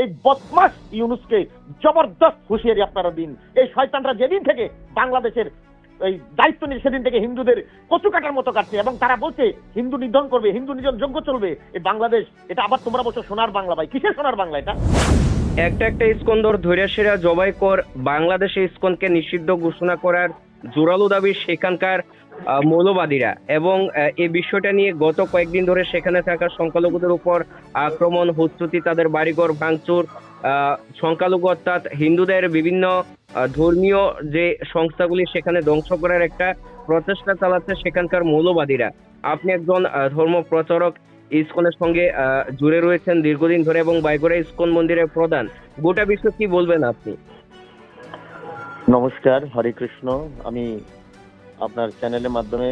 এই বদমাস ইউনুসকে জবরদস্ত হুঁশিয়ারি আপনারা দিন। এই শয়তানরা যেদিন থেকে বাংলাদেশের এই দায়িত্ব নিয়ে সেদিন থেকে হিন্দুদের কচু কাটার মতো কাটছে এবং তারা বলছে, হিন্দু নিধন করবে, হিন্দু নিধন যোগ্য চলবে এই বাংলাদেশ, এটা আবার তোমরা বলছো সোনার বাংলা ভাই। কিসের সোনার বাংলা এটা? একটা একটা ইস্কন ধর ধৈর্য সেরা জবাই কর বাংলাদেশে ইস্কনকে নিষিদ্ধ ঘোষণা করার জোরালো দাবি সেখানকার মৌলবাদীরা এবং এই বিষয়টা নিয়ে গত কয়েকদিন ধরে সেখানে থাকা সংখ্যালঘুদের উপর আক্রমণ হুস্তুতি তাদের বাড়িঘর ভাঙচুর সংখ্যালঘু অর্থাৎ হিন্দুদের বিভিন্ন ধর্মীয় যে সংস্থাগুলি সেখানে ধ্বংস করার একটা প্রচেষ্টা চালাচ্ছে সেখানকার মৌলবাদীরা। আপনি একজন ধর্ম প্রচারক, ইসকনের সঙ্গে জুড়ে রয়েছেন দীর্ঘদিন ধরে এবং বাইগোড়া ইসকন মন্দিরের প্রধান। গোটা বিষয় কি বলবেন আপনি? নমস্কার, হরে কৃষ্ণ। আমি আপনার চ্যানেলের মাধ্যমে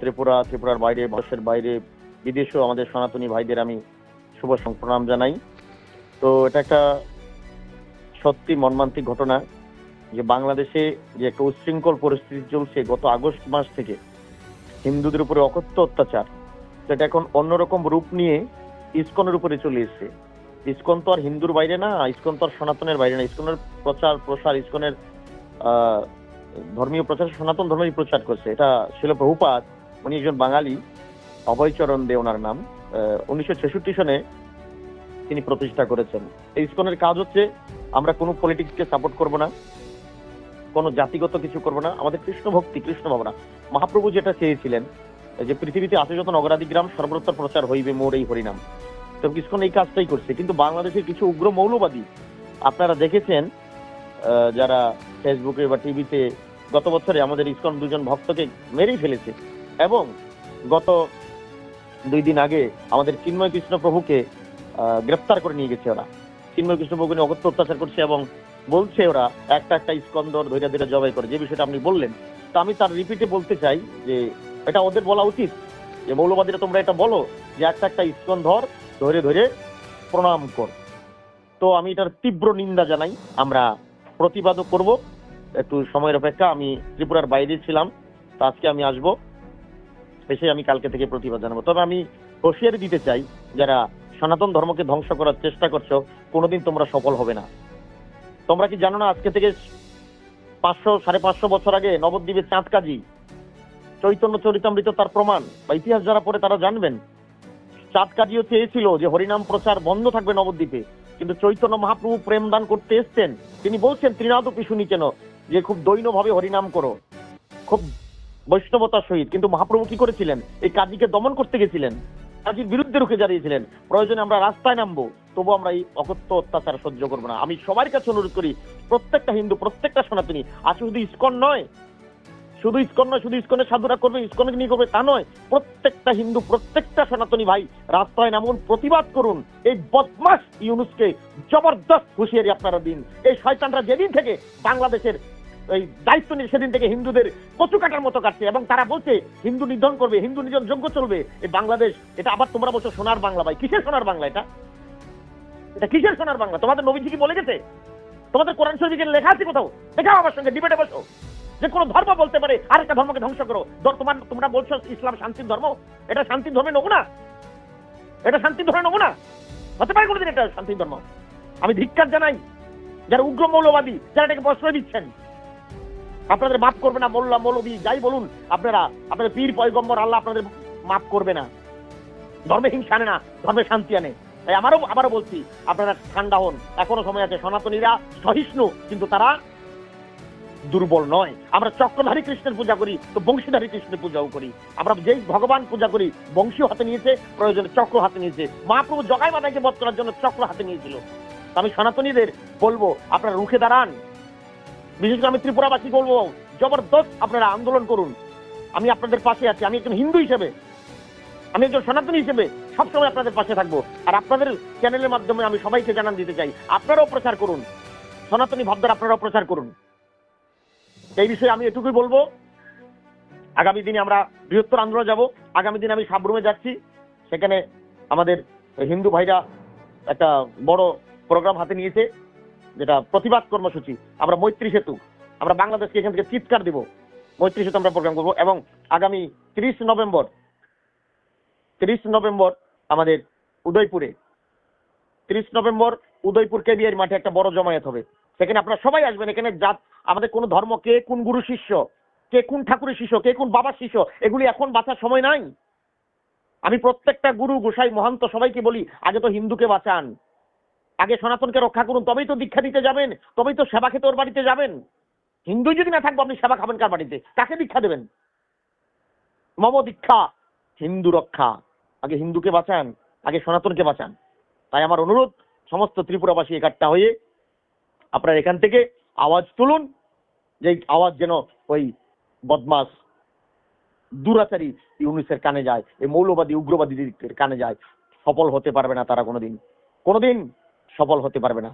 ত্রিপুরা, ত্রিপুরার বাইরে ভারতের বাইরে, বিদেশেও আমাদের সনাতনী ভাইদের আমি শুভ প্রণাম জানাই। তো এটা একটা সত্যি মর্মান্তিক ঘটনা যে বাংলাদেশে যে একটা উচ্ছৃঙ্খল পরিস্থিতি চলছে গত আগস্ট মাস থেকে, হিন্দুদের উপরে অকথ্য অত্যাচার, সেটা এখন অন্যরকম রূপ নিয়ে ইস্কনের উপরে চলে এসেছে। ইসকন তো আর হিন্দুর বাইরে না, ইসকন তো আর সনাতনের বাইরে না। ইসকনের প্রচার, প্রসার, ইসকনের ধর্মীয় প্রচার, সনাতন ধর্মেরই প্রচার করছে। এটা ছিল প্রভুপাত উনি একজন বাঙালি অভয়চরণ দে ওনার নাম। উনিশশো ছেষট্টি সনে তিনি প্রতিষ্ঠা করেছেন। এই ইসকনের কাজ হচ্ছে, আমরা কোনো পলিটিক্সকে সাপোর্ট করব না, কোনো জাতিগত কিছু করব না। আমাদের কৃষ্ণ ভক্তি, কৃষ্ণ ভাবনা। মহাপ্রভু যেটা চেয়েছিলেন, যে পৃথিবীতে আছে যত নগরাদি গ্রাম, সর্বত্র প্রচার হইবে মোর এই হরিনাম। তো ইসকন এই কাজটাই করছে। কিন্তু বাংলাদেশের কিছু উগ্র মৌলবাদী, আপনারা দেখেছেন যারা ফেসবুকে বা টিভিতে গত বছরে আমাদের ইসকন দুজন ভক্তকে মেরেই ফেলেছে এবং গত দুই দিন আগে আমাদের চিন্ময় কৃষ্ণ প্রভুকে গ্রেফতার করে নিয়ে গেছে ওরা। চিন্ময় কৃষ্ণ প্রভুকে নিয়ে অগত্য অত্যাচার করছে এবং বলছে ওরা, একটা একটা ইস্কন্দর ধৈর্য ধৈর্য জবাই করে। যে বিষয়টা আপনি বললেন, তো আমি তার রিপিটে বলতে চাই যে এটা ওদের বলা উচিত। যে মৌলবাদীরা তোমরা এটা বলো যে একটা একটা ইস্কন ধর ধরে প্রণাম কর। তো আমি এটার তীব্র নিন্দা জানাই। আমরা প্রতিবাদও করব। একটু সময়ের অপেক্ষা, আমি ত্রিপুরার বাইরে ছিলাম, তো আজকে আমি আসব। এসে আমি কালকে থেকে প্রতিবাদ জানাব। তবে আমি হুঁশিয়ারি দিতে চাই, যারা সনাতন ধর্মকে ধ্বংস করার চেষ্টা করছ, কোনোদিন তোমরা সফল হবে না। তোমরা কি জানো না, আজকে থেকে পাঁচশো, সাড়ে পাঁচশো বছর আগে নবদ্বীপের চাঁদ কাজী চৈতন্য চরিতামৃত তার প্রমাণ বা ইতিহাস যারা পড়ে তারা জানবেন চাঁদ কাজীও চেয়েছিল যে হরিনাম প্রচার বন্ধ থাকবে নবদ্বীপে। কিন্তু চৈতন্য মহাপ্রভু প্রেম দান করতে এসছেন। তিনি বলছেন, ত্রিনাদ পিছুনি কেন? যে খুব দৈন্যভাবে হরিনাম করো। খুব বৈষ্ণবতার সহিত। কিন্তু মহাপ্রভু কি করেছিলেন? এই কাজীকে দমন করতে গেছিলেন। কাজীর বিরুদ্ধে রুখে দাঁড়িয়েছিলেন। প্রয়োজনে আমরা রাস্তায় নামবো তবু আমরা এই অকথ্য অত্যাচার সহ্য করব না। আমি সবার কাছে অনুরোধ করি, প্রত্যেকটা হিন্দু, প্রত্যেকটা সনাতনী আজকে শুধু ইস্কন নয় শুধু ইস্কন নয়, শুধু ইস্কনের সাধুরা করবে, ইস্কনকে নিয়ে করবে, তা নয়। প্রত্যেকটা হিন্দু, প্রত্যেকটা সনাতনী ভাই রাস্তায় নামুন, প্রতিবাদ করুন। এই বদমাস ইউনুসকে জবরদস্ত হুঁশিয়ারি আপনারা দিন। এই শয়তানরা যেদিন থেকে বাংলাদেশের এই দায়িত্ব নিয়ে সেদিন থেকে হিন্দুদের কচু কাটার মতো কাটছে এবং তারা বলছে, হিন্দু নিধন করবে, হিন্দু নিধন যোগ্য চলবে। এই বাংলাদেশ, এটা আবার তোমরা বলছো সোনার বাংলা ভাই। কিসের সোনার বাংলা এটা? এটা কিসের সোনার বাংলা? তোমাদের নবীজি কি বলে গেছে? তোমাদের কোরআন শরীফে লেখা আছে কোথাও? দেখাও আমার সঙ্গে, ডিবেটে বসো। যে কোনো ধর্ম বলতে পারে, আরেকটা ধর্মকে ধ্বংস করো। তোমার, তোমরা বলছো ইসলাম শান্তির ধর্ম, এটা শান্তির ধর্মে নেব না এটা শান্তির ধর্মে নেব না হতে পারে কোনোদিন এটা শান্তির ধর্ম। আমি ধিক্কার জানাই, যারা উগ্র মৌলবাদী, যারা এটাকে প্রশ্রয় দিচ্ছেন, আপনাদের মাফ করবে না, মোল্লা, মৌলবী, যাই বলুন, আপনারা, আপনাদের পীর, পয়গম্বর, আল্লাহ আপনাদের মাফ করবে না। ধর্মে হিংসা আনে না, ধর্মে শান্তি আনে। তাই আমারও, আবারও বলছি, আপনারা ঠান্ডা হন, এখনও সময় আছে সনাতনীরা সহিষ্ণু, কিন্তু তারা দুর্বল নয়। আমরা চক্রধারী কৃষ্ণের পূজা করি, তো বংশীধারী কৃষ্ণের পূজাও করি। আমরা যেই ভগবান পূজা করি বংশী হাতে নিয়েছে, প্রয়োজনে চক্র হাতে নিয়েছে। মহাপ্রভু জগাই মাতাকে বধ করার জন্য চক্র হাতে নিয়েছিল। আমি সনাতনীদের বলব, আপনারা রুখে দাঁড়ান। বিশেষ করে আমি ত্রিপুরাবাসী বলব, জবরদস্ত আপনারা আন্দোলন করুন। আমি আপনাদের পাশে আছি, আমি একজন হিন্দু হিসেবে। আমি একজন সনাতনী হিসেবে সবসময় আপনাদের পাশে থাকব। আর আপনাদের চ্যানেলের মাধ্যমে আমি সবাইকে জানান দিতে চাই, আপনারাও প্রচার করুন। সনাতনী ভাবদার আপনারাও প্রচার করুন। এই বিষয়ে আমি এটুকুই বলব। আগামী দিনে আমরা বৃহত্তর আন্দোলন যাব। আগামী দিনে আমি সাবরুমে যাচ্ছি। সেখানে আমাদের হিন্দু ভাইরা একটা বড় প্রোগ্রাম হাতে নিয়েছে, যেটা প্রতিবাদ কর্মসূচি। আমরা মৈত্রী সেতু, আমরা বাংলাদেশকে এখান থেকে চিৎকার দিব। মৈত্রী সেতু আমরা প্রোগ্রাম করব এবং আগামী তিরিশ নভেম্বর তিরিশ নভেম্বর আমাদের উদয়পুরে, তিরিশ নভেম্বর উদয়পুর কেবিআর মাঠে একটা বড় জমায়েত হবে। সেখানে আপনারা সবাই আসবেন, এখানে জাত, আমাদের কোন ধর্ম, কে কোন গুরু শিষ্য, কে কোন ঠাকুরের শিষ্য, কে কোন বাবার শিষ্য, এগুলি এখন বাঁচার সময় নাই। আমি প্রত্যেকটা গুরু, গোসাই, মহান্ত সবাইকে বলি, আগে তো হিন্দুকে বাঁচান, আগে সনাতনকে রক্ষা করুন, তবেই তো দীক্ষা দিতে যাবেন, তবেই তো সেবা খেতে ওর বাড়িতে যাবেন। হিন্দু যদি না থাকব, আপনি সেবা খাবেন কার বাড়িতে? কাকে দীক্ষা দেবেন? মম দীক্ষা, হিন্দু রক্ষা। আগে হিন্দুকে বাঁচান, আগে সনাতনকে বাঁচান। তাই আমার অনুরোধ, সমস্ত ত্রিপুরাবাসী একাট্টা হয়ে আপনারা এখান থেকে আওয়াজ তুলুন যে আওয়াজ যেন ওই বদমাস দুরাচারী ইউনিসের কানে যায়, এই মৌলবাদী, উগ্রবাদীদের কানে যায়, সফল হতে পারবে না তারা কোনোদিন। কোনোদিন সফল হতে পারবে না।